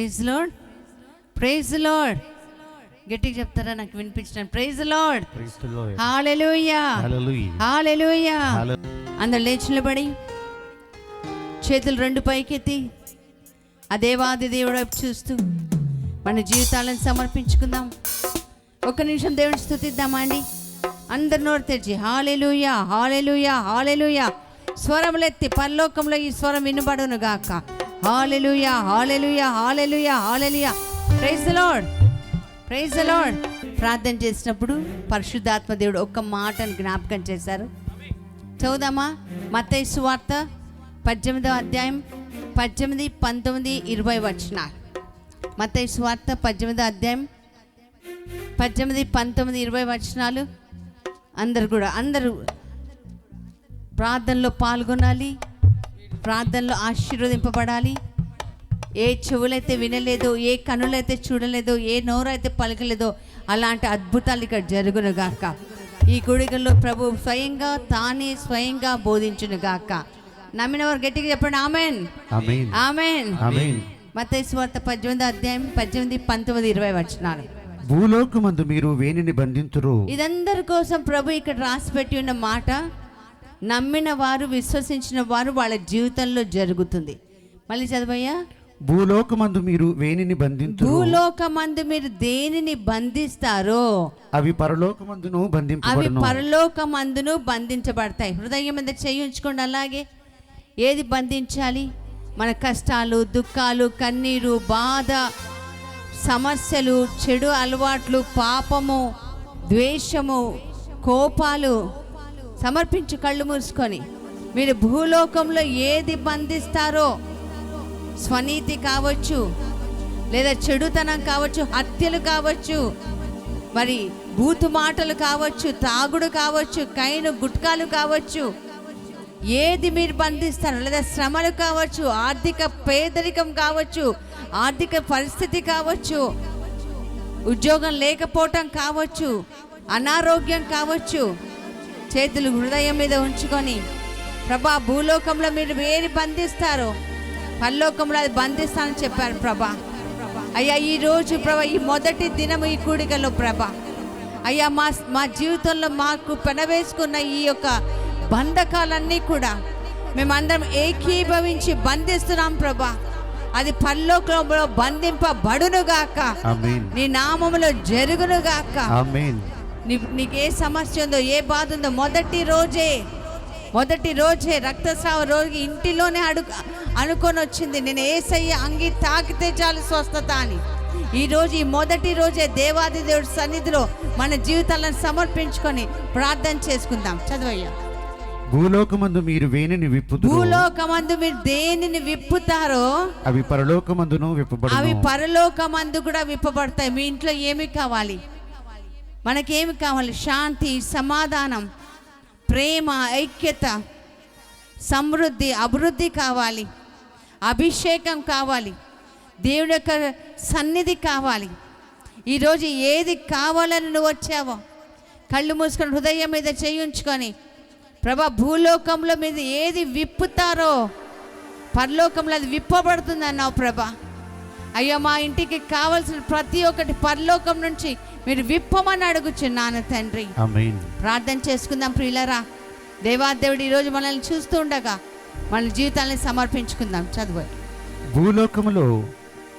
Praise load praise load గట్టిగా చెప్తారా? నాకు వినిపించిన ప్రైజ్ లోడ్. హాలెలూయా. హాలెలూయా. అందరు లేచి నిలబడి చేతులు రెండు పైకెత్తి ఆ దేవాది దేవుడు చూస్తూ మన జీవితాలను సమర్పించుకుందాం. ఒక్క నిమిషం దేవుని స్థుతిద్దామా అండి అందరు నోరు తెరిచి హాలెలుయా హాలెలుయా హాలెలుయా స్వరములెత్తి పరలోకంలో ఈ స్వరం వినబడును గాక hallelujah hallelujah hallelujah hallelujah praise lord praise lord ప్రార్థన చేసినప్పుడు పరిశుద్ధాత్మ దేవుడు ఒక్క మాటను జ్ఞాపకం చేశారు. చదువుదామా? మత సువార్త పద్దెనిమిదవ అధ్యాయం పద్దెనిమిది పంతొమ్మిది ఇరవై వచనాలు. మత సువార్త పద్దెనిమిదవ అధ్యాయం పద్దెనిమిది పంతొమ్మిది ఇరవై వచనాలు. అందరు కూడా అందరూ ప్రార్థనలో పాల్గొనాలి. ప్రార్థనలో ఆశీర్వదింపబడాలి. ఏ చెవులైతే వినలేదో ఏ కనులైతే చూడలేదో ఏ నోరైతే పలకలేదో అలాంటి అద్భుతాలు ఇక్కడ జరుగును గాక. ఈ గుడికల్లో ప్రభు స్వయంగా తానే స్వయంగా బోధించును గాక. నమ్మిన వారు గట్టిగా చెప్పండి ఆమెన్. ఆమెన్. మత్తయి సువార్త పద్దెనిమిది అధ్యాయం పద్దెనిమిది పంతొమ్మిది ఇరవై వచనాలు. భూలోకమందు మీరు వేణిని బంధింతురు. ఇదందరి కోసం ప్రభు ఇక్కడ రాసి పెట్టి ఉన్న మాట నమ్మిన వారు విశ్వసించిన వారు వాళ్ళ జీవితంలో జరుగుతుంది. మళ్ళీ చదవయ్యా. భూలోకమందు మీరు వేణిని బంధింతురు. భూలోకమందు మీరు దేనిని బంధిస్తారో? అవి పరలోకమందును అవి బంధింపబడును. పరలోకమందును బంధించబడతాయి. హృదయం మీద చేయించుకోండి అలాగే. ఏది బంధించాలి? మన కష్టాలు దుఃఖాలు కన్నీరు బాధ సమస్యలు చెడు అలవాట్లు పాపము ద్వేషము కోపాలు సమర్పించి కళ్ళు మూసుకొని. మీరు భూలోకంలో ఏది బంధిస్తారో స్వనీతి కావచ్చు లేదా చెడుతనం కావచ్చు హత్యలు కావచ్చు మరి బూతు మాటలు కావచ్చు తాగుడు కావచ్చు కైను గుట్కాలు కావచ్చు ఏది మీరు బంధిస్తారు లేదా శ్రమలు కావచ్చు ఆర్థిక పేదరికం కావచ్చు ఆర్థిక పరిస్థితి కావచ్చు ఉద్యోగం లేకపోవటం కావచ్చు అనారోగ్యం కావచ్చు చేతులు హృదయం మీద ఉంచుకొని ప్రభా భూలోకంలో మీరు వేరి బంధిస్తారో. పరలోకంలో అది బంధిస్తానని చెప్పారు ప్రభా. అయ్యా ఈ రోజు ప్రభా ఈ మొదటి దినం ఈ కూడికలో ప్రభా. అయ్యా మా మా జీవితంలో మాకు పెనవేసుకున్న ఈ యొక్క బంధకాలన్నీ కూడా మేమందరం ఏకీభవించి బంధిస్తున్నాం ప్రభా. అది పరలోకంలో బంధింపబడునుగాక. నీ నామములో జరుగునుగాక. నీ నీకు ఏ సమస్య ఉందో ఏ బాధ ఉందో మొదటి రోజే మొదటి రోజే రక్తస్రావ రోగి ఇంటిలోనే అడుగు అనుకొని వచ్చింది నేను ఏసయ్య అంగి తాకితే చాలు స్వస్థత అని. ఈ రోజు ఈ మొదటి రోజే దేవాది దేవుడి సన్నిధిలో మన జీవితాలను సమర్పించుకొని ప్రార్థన చేసుకుందాం. చదవయ్యా. భూలోకమందు మీరు వేణిని విప్పుదురు. భూలోకమందు మీరు దేనిని విప్పుతారో అవి పరలోకమందును అవి విప్పబడును పరలోకమందు కూడా విప్పబడతాయి. మీ ఇంట్లో ఏమి కావాలి? మనకేమి కావాలి? శాంతి సమాధానం ప్రేమ ఐక్యత సమృద్ధి అభివృద్ధి కావాలి. అభిషేకం కావాలి. దేవుడి యొక్క సన్నిధి కావాలి. ఈరోజు ఏది కావాలని నువ్వు వచ్చావో కళ్ళు మూసుకొని హృదయం మీద చేయించుకొని ప్రభా భూలోకంలో మీద ఏది విప్పుతారో పరలోకంలో అది విప్పబడుతుంది అన్నావు ప్రభా. అయ్యో మా ఇంటికి కావలసిన ప్రతి ఒక్కటి పరలోకం నుంచి మీరు విప్పమని అడుగుచున్నాను తండ్రి. ప్రార్థన చేసుకుందాం ప్రియులరా. దేవాదేవుడు ఈరోజు మనల్ని చూస్తూ ఉండగా మన జీవితాన్ని సమర్పించుకుందాం చదువు. భూలోకములో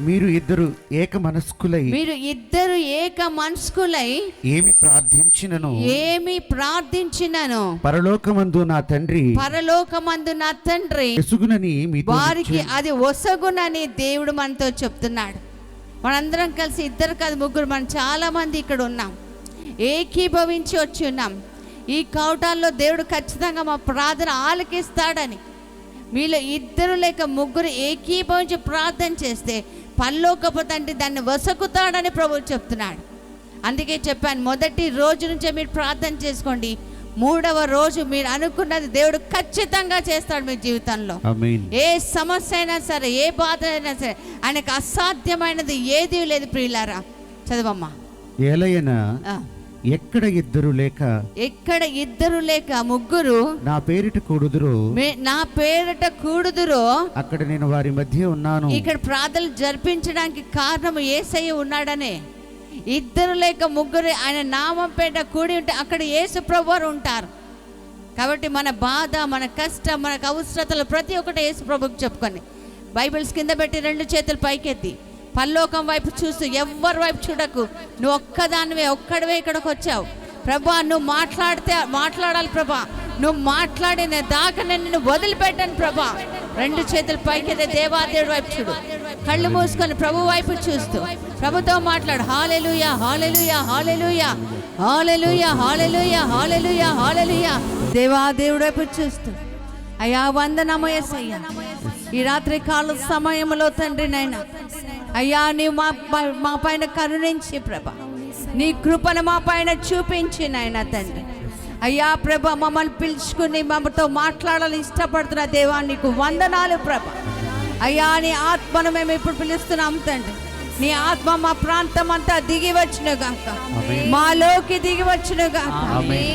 మీరు ఇద్దరు ఏక మనస్కులై మీరు ఇద్దరు ఏక మనస్కులై ఏమి ప్రార్థించినను? ఏమి ప్రార్థించినను? పరలోకమందు నా తండ్రి పరలోకమందు నా తండ్రి. ఎసుగునని వారికి అది ఒసగునని దేవుడు మనతో చెప్తున్నాడు. మనందరం కలిసి ఇద్దరు కాదు ముగ్గురు మనం చాలామంది ఇక్కడ ఉన్నాం. ఏకీభవించి వచ్చి ఉన్నాం. ఈ కౌటాల్లో దేవుడు ఖచ్చితంగా మా ప్రార్థన ఆలకిస్తాడని. మీలో ఇద్దరు లేక ముగ్గురు ఏకీభవించి ప్రార్థన చేస్తే పల్లోకపు తండ్రి దాన్ని వసకుతాడని ప్రభువు చెప్తున్నాడు. అందుకే చెప్పాను మొదటి రోజు నుంచే మీరు ప్రార్థన చేసుకోండి. మూడవ రోజు మీరు అనుకున్నది దేవుడు ఖచ్చితంగా చేస్తాడు మీ జీవితంలో. ఏ సమస్య అయినా సరే ఏ బాధ అయినా సరే ఆయనకు అసాధ్యమైనది ఏదీ లేదు ప్రియులారా. చదవమ్మా. ఏలయన ఆ, ఎక్కడ ఇద్దరు లేక? ఎక్కడ ఇద్దరు లేక? ముగ్గురు? నా పేరిట కూడుదురు? మే- నా పేరట కూడుదురో? అక్కడ నేను వారి మధ్య ఉన్నాను. ఇక్కడ ప్రార్థనలు జరిపించడానికి కారణం ఏసయ్య ఉన్నాడనే. ఇద్దరు లేక ముగ్గురు ఆయన నామం పేట కూడి ఉంటే అక్కడ యేసు ప్రభువారు ఉంటారు. కాబట్టి మన బాధ మన కష్టం మనకు అవసరతలు ప్రతి ఒక్కటి యేసు ప్రభుకి చెప్పుకొని. బైబిల్స్ కింద పెట్టి రెండు చేతులు పైకెత్తి. పల్లోకం వైపు చూస్తూ ఎవ్వరి వైపు చూడకు. నువ్వు ఒక్కదానివే ఒక్కడివే ఇక్కడికి వచ్చావు. ప్రభా నువ్వు మాట్లాడితే మాట్లాడాలి ప్రభా. నువ్వు మాట్లాడిన దాకా నేను నిన్ను వదిలిపెట్టాను ప్రభా. రెండు చేతులు పైకెత్తే దేవాదేవుడు వైపు చూడు. కళ్ళు మూసుకొని ప్రభు వైపు చూస్తూ ప్రభుతో మాట్లాడు hallelujah hallelujah hallelujah hallelujah hallelujah hallelujah hallelujah. దేవాదేవుడు వైపు చూస్తూ అయ్యా వందనమయ్యా ఈ రాత్రి కాల సమయంలో తండ్రి నాయన అయ్యా నీవు మా మా- మా పైన కరుణించి ప్రభ. నీ కృపను మా పైన చూపించి నాయన తండ్రి. అయ్యా ప్రభ మమ్మల్ని పిలుచుకుని మమ్మతో మాట్లాడాలని ఇష్టపడుతున్న దేవా నీకు వందనాలు ప్రభ. అయ్యా నీ ఆత్మను మేము ఇప్పుడు పిలుస్తున్నాం తండ్రి. నీ ఆత్మ మా ప్రాంతం అంతా దిగి వచ్చిన గాక. మాలోకి దిగి వచ్చిన గాక.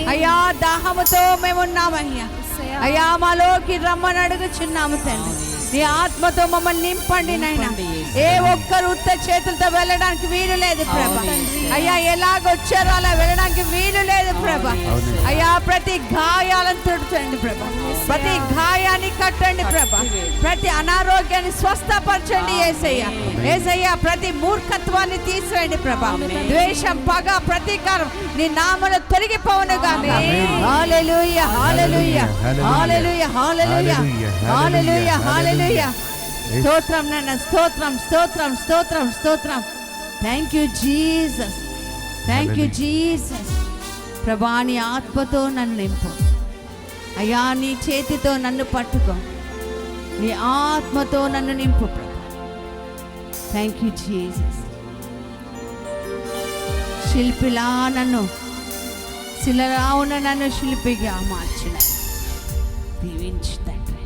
అయ్యా దాహముతో మేము ఉన్నామయ్యా అయ్యా. మాలోకి రమ్మని అడుగుచున్నాము తండ్రి. నీ ఆత్మతో మమ్మల్ని నింపండి నాయన. ఏ ఒక్కరు ఉత్త చేతులతో వెళ్ళడానికి వీలు లేదు ప్రభ. అయ్యా ఎలాగొచ్చారో అలా వెళ్ళడానికి వీలు లేదు ప్రభ. అయ్యా ప్రతి గాయాలను తుడుచండి ప్రభ. ప్రతి గాయాన్ని కట్టండి ప్రభ. ప్రతి అనారోగ్యాన్ని స్వస్థపరచండి ఏసయ్య. ఏసయ్య ప్రతి మూర్ఖత్వాన్ని తీసివేయండి ప్రభ. ద్వేషం పగ ప్రతీకారం నీ నామలు తొలగిపోవును గాక. హల్లెలూయా హల్లెలూయా హల్లెలూయా హల్లెలూయా హల్లెలూయా హల్లెలూయా స్తోత్రం నాన్న స్తోత్రం స్తోత్రం స్తోత్రం స్తోత్రం. Thank you Jesus thank you Jesus ప్రభా నీ ఆత్మతో నన్ను నింపు. అయ్యా నీ చేతితో నన్ను పట్టుకో. నీ ఆత్మతో నన్ను నింపు థ్యాంక్ యూ జీసస్ శిల్పిలా నన్ను శిలలా ఉన్న నన్ను శిల్పిగా మార్చిన. దీవించు తండ్రి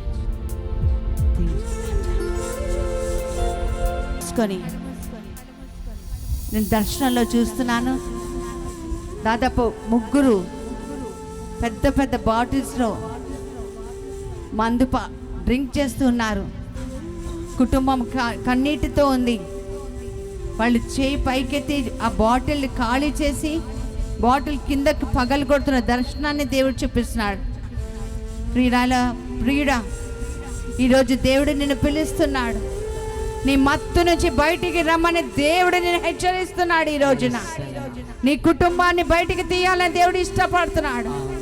దీవించు తండ్రి. తీసుకొని. నేను దర్శనంలో చూస్తున్నాను. దాదాపు ముగ్గురు పెద్ద పెద్ద బాటిల్స్లో మందు డ్రింక్ చేస్తున్నారు. కుటుంబం క- కన్నీటితో ఉంది. వాళ్ళు చేయి పైకెత్తి ఆ బాటిల్ని ఖాళీ చేసి బాటిల్ కిందకి పగలు కొడుతున్న దర్శనాన్ని దేవుడు చూపిస్తున్నాడు. ప్రియురాల ప్రియుడా ఈరోజు దేవుడు నిన్ను పిలుస్తున్నాడు. నీ మత్తు నుంచి బయటికి రమ్మని దేవుడు నేను హెచ్చరిస్తున్నాడు ఈ రోజున. నీ కుటుంబాన్ని బయటికి తీయాలని దేవుడు ఇష్టపడుతున్నాడు.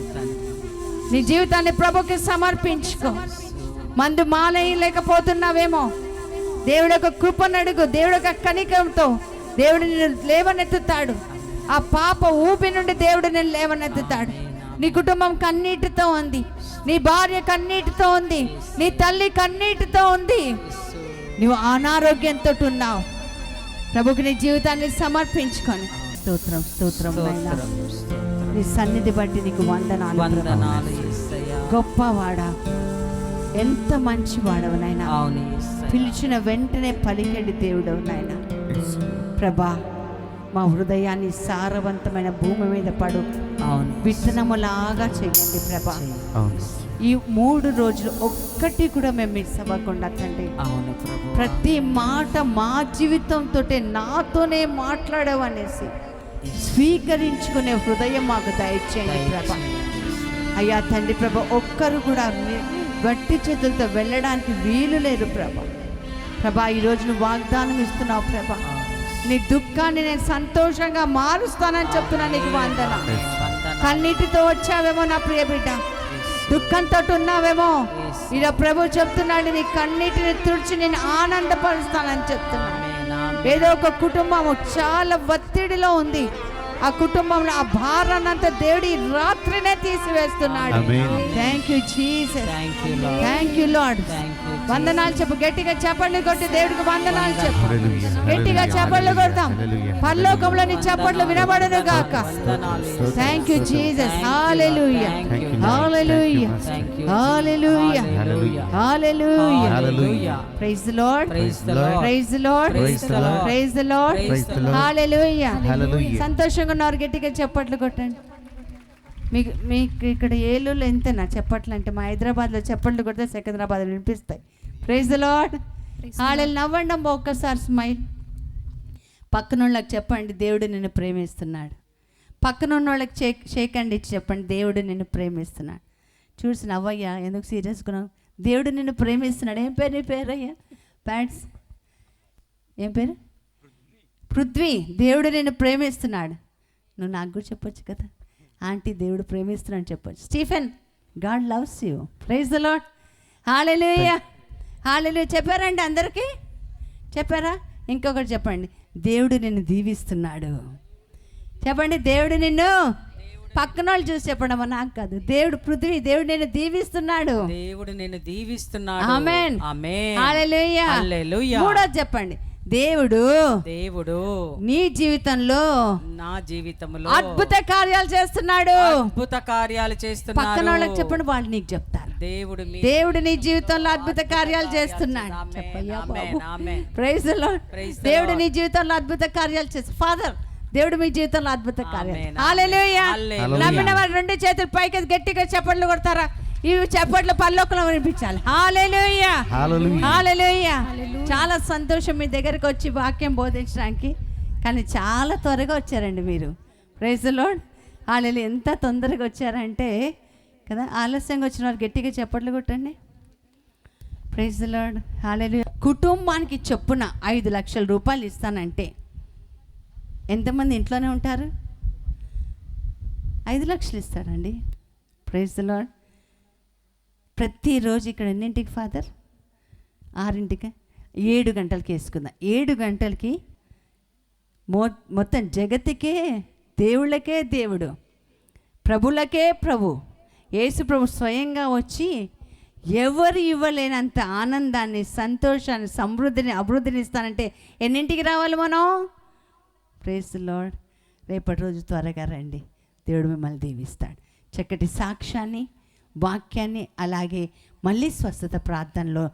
నీ జీవితాన్ని ప్రభుకి సమర్పించుకో. మందు మానేయలేకపోతున్నావేమో దేవుడు యొక్క కృపను అడుగు. దేవుడు యొక్క కనికంతో దేవుడు నిన్ను లేవనెత్తుతాడు. ఆ పాప ఊపి నుండి దేవుడు నిన్ను లేవనెత్తుతాడు. నీ కుటుంబం కన్నీటితో ఉంది. నీ భార్య కన్నీటితో ఉంది. నీ తల్లి కన్నీటితో ఉంది. నువ్వు అనారోగ్యంతో ఉన్నావు. ప్రభుకి నీ జీవితాన్ని సమర్పించుకొని. స్తోత్రం స్తోత్రం. నీ సన్నిధి బట్టి నీకు వందనాలు. వందనాలు. గొప్పవాడా. ఎంత మంచివాడవు నాయన. అవును యేసయ్యా. పిలిచిన వెంటనే పలికెడి దేవుడవు నాయన. ప్రభా మా హృదయాన్ని సారవంతమైన భూమి మీద పడు. అవును విత్తనములాగా చేయండి ప్రభా. ఈ మూడు రోజులు ఒక్కటి కూడా మేము మిస్ అవ్వకుండా తండ్రి. అవును ప్రతి మాట మా జీవితంతో నాతోనే మాట్లాడవు అనేసి స్వీకరించుకునే హృదయం మాకు దయచేయండి ప్రభా. అయ్యా తండ్రి ప్రభ ఒక్కరు కూడా వట్టి చేతులతో వెళ్ళడానికి వీలు లేదు ప్రభ. ప్రభా ఈరోజు నువ్వు వాగ్దానం ఇస్తున్నావు ప్రభ. నీ దుఃఖాన్ని నేను సంతోషంగా మారుస్తానని చెప్తున్నా నీకు వందన. కన్నీటితో వచ్చావేమో నా ప్రియ బిడ్డ. దుఃఖంతో ఉన్నావేమో. ఇలా ప్రభు చెప్తున్నాడు నీ కన్నీటిని తుడిచి నేను ఆనందపరుస్తానని చెప్తున్నాను ఏదో ఒక కుటుంబం చాలా ఒత్తిడిలో ఉంది. ఆ కుటుంబంలో ఆ భారాన్నంతా దేవుడి రాత్రినే తీసివేస్తున్నాడు. Thank you Jesus thank you lord వందనాలు చెప్పు గట్టిగా చప్పట్లు కొట్టి దేవుడికి వందనాలు చెప్పు హల్లెలూయా, గట్టిగా హల్లెలూయా, చప్పట్లు కొడతాం హల్లెలూయా, పరలోకంలో నీ చప్పట్లు వినబడను గాక వందనాలు thank you Jesus. Hallelujah hallelujah. Hallelujah hallelujah. Praise the lord praise the. Lord praise the lord. Praise the lord hallelujah. సంతోషంగా ఉన్నవారు గట్టిగా చప్పట్లు కొట్టండి. మీకు మీకు ఇక్కడ ఏలూరులో ఎంతనా చప్పట్లు అంటే మా హైదరాబాద్లో చప్పట్లు కొడితే సికింద్రాబాద్లో వినిపిస్తాయి. ప్రైజ్ లాడ్ వాళ్ళు నవ్వండి అమ్మ ఒక్కసారి స్మైల్ పక్కన వాళ్ళకి చెప్పండి దేవుడు నిన్ను ప్రేమిస్తున్నాడు. పక్కన ఉన్న వాళ్ళకి షేక్ షేక్ అండ్ ఇచ్చి చెప్పండి దేవుడు నిన్ను ప్రేమిస్తున్నాడు. చూసి నవ్వయ్యా ఎందుకు సీరియస్గా దేవుడు నిన్ను ప్రేమిస్తున్నాడు. ఏం పేరు నీ పేరు అయ్యా ప్యాట్స్ ఏం పేరు? పృథ్వీ. దేవుడు నిన్ను ప్రేమిస్తున్నాడు. నువ్వు నాకు కూడా చెప్పొచ్చు కదా. ఆంటీ దేవుడు ప్రేమిస్తున్నాడు చెప్పొచ్చు. Stephen God loves you. Praise the lord hallelujah. Hallelujah. చెప్పారండి అందరికీ? చెప్పారా? ఇంకొకటి చెప్పండి. దేవుడు నిన్ను దీవిస్తున్నాడు. చెప్పండి దేవుడు నిన్ను పక్కన వాళ్ళు చూసి చెప్పండి అమ్మా నాకు కాదు. దేవుడు పృథ్వీ దేవుడు నిన్ను దీవిస్తున్నాడు. దేవుడు నిన్ను దీవిస్తున్నాడు. ఆమెన్. ఆమేన్. Hallelujah hallelujah. మూడోది చెప్పండి. దేవుడు దేవుడు నీ జీవితంలో నా జీవితంలో అద్భుత కార్యాలు చేస్తున్నాడు. అద్భుత కార్యాలు పక్కన చేస్తున్నాడు వాళ్ళకి చెప్పండి వాళ్ళు నీకు చెప్తారు. దేవుడు దేవుడు నీ జీవితంలో అద్భుత కార్యాలు చేస్తున్నాడు. చెప్పయ్యా బాబు. ప్రైజ్ Praise the దేవుడు. నీ జీవితంలో అద్భుత కార్యాలు చేస్తారు ఫాదర్ దేవుడు మీ జీవితంలో అద్భుత కార్యాలు. నమ్మిన వారు రెండు చేతులు పైకి గట్టిగా చప్పట్లు కొడతారా? ఇవి చప్పట్లు పల్లోకలు వినిపించాలి. Hallelujah hallelujah. హాలెలూయా చాలా సంతోషం మీ దగ్గరకు వచ్చి వాక్యం బోధించడానికి. కానీ చాలా త్వరగా వచ్చారండి మీరు. ప్రైజ్ లోడ్ వాళ్ళు ఎంత తొందరగా వచ్చారంటే కదా ఆలస్యంగా వచ్చిన వారు గట్టిగా చప్పట్లు కొట్టండి. ప్రైజ్ లాడ్ హాలెలు కుటుంబానికి చొప్పున ఐదు లక్షల రూపాయలు ఇస్తానంటే ఎంతమంది ఇంట్లోనే ఉంటారు? ఐదు లక్షలు ఇస్తారండి. ప్రైజ్ లాడ్ ప్రతిరోజు ఇక్కడ ఎన్నింటికి ఫాదర్? ఆరింటికి? ఏడు గంటలకి వేసుకుందాం. ఏడు గంటలకి మొ మొత్తం జగత్తుకే దేవుళ్ళకే దేవుడు ప్రభులకే ప్రభు. యేసు ప్రభు స్వయంగా వచ్చి ఎవరు ఇవ్వలేనంత ఆనందాన్ని సంతోషాన్ని సమృద్ధిని అభివృద్ధిని ఇస్తానంటే ఎన్నింటికి రావాలి మనం? ప్రేస్ లాడ్ రేపటి రోజు త్వరగా రండి. దేవుడు మిమ్మల్ని దీవిస్తాడు. చక్కటి సాక్ష్యాన్ని వాక్యాన్ని అలాగే మళ్ళీ స్వస్థత ప్రార్థనలో